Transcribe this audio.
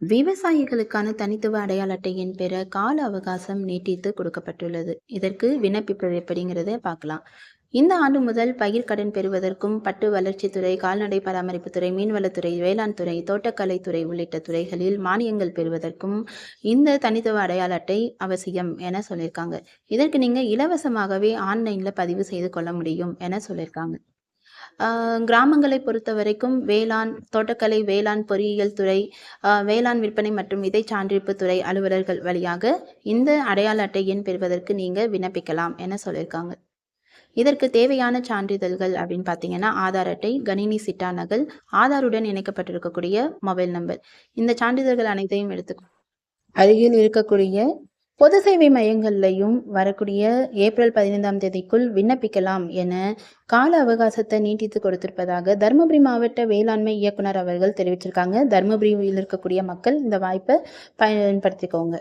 விவசாயிகளுக்கான தனித்துவ அடையாள அட்டையின் பெற கால அவகாசம் நீட்டித்து கொடுக்கப்பட்டுள்ளது. இதற்கு விண்ணப்பிப்பது எப்படிங்கிறத பார்க்கலாம். இந்த ஆண்டு முதல் பயிர்க்கடன் பெறுவதற்கும் பட்டு வளர்ச்சித்துறை கால்நடை பராமரிப்புத்துறை மீன்வளத்துறை வேளாண் துறை தோட்டக்கலைத்துறை உள்ளிட்ட துறைகளில் மானியங்கள் பெறுவதற்கும் இந்த தனித்துவ அடையாள அட்டை அவசியம் என சொல்லியிருக்காங்க. இதற்கு நீங்கள் இலவசமாகவே ஆன்லைனில் பதிவு செய்து கொள்ள முடியும் என சொல்லியிருக்காங்க. கிராமங்களை பொறுத்த வரைக்கும் வேளாண் தோட்டக்கலை வேளாண் பொறியியல் துறை ஆஹ் வேளாண் விற்பனை மற்றும் விதை சான்றிப்பு துறை அலுவலர்கள் வழியாக இந்த அடையாள அட்டை எண் பெறுவதற்கு நீங்க விண்ணப்பிக்கலாம் என சொல்லியிருக்காங்க. இதற்கு தேவையான சான்றிதழ்கள் அப்படின்னு பார்த்தீங்கன்னா ஆதார் அட்டை கணினி சிட்டா நகல் ஆதாருடன் இணைக்கப்பட்டிருக்கக்கூடிய மொபைல் நம்பர். இந்த சான்றிதழ்கள் அனைத்தையும் எடுத்து அருகில் இருக்கக்கூடிய பொது சேவை மையங்கள்லையும் வரக்கூடிய ஏப்ரல் பதினைந்தாம் தேதிக்குள் விண்ணப்பிக்கலாம் என கால அவகாசத்தை நீட்டித்து கொடுத்திருப்பதாக தருமபுரி மாவட்ட வேளாண்மை இயக்குனர் அவர்கள் தெரிவிச்சிருக்காங்க. தருமபுரியில் இருக்கக்கூடிய மக்கள் இந்த வாய்ப்பை பயன்படுத்திக்கோங்க.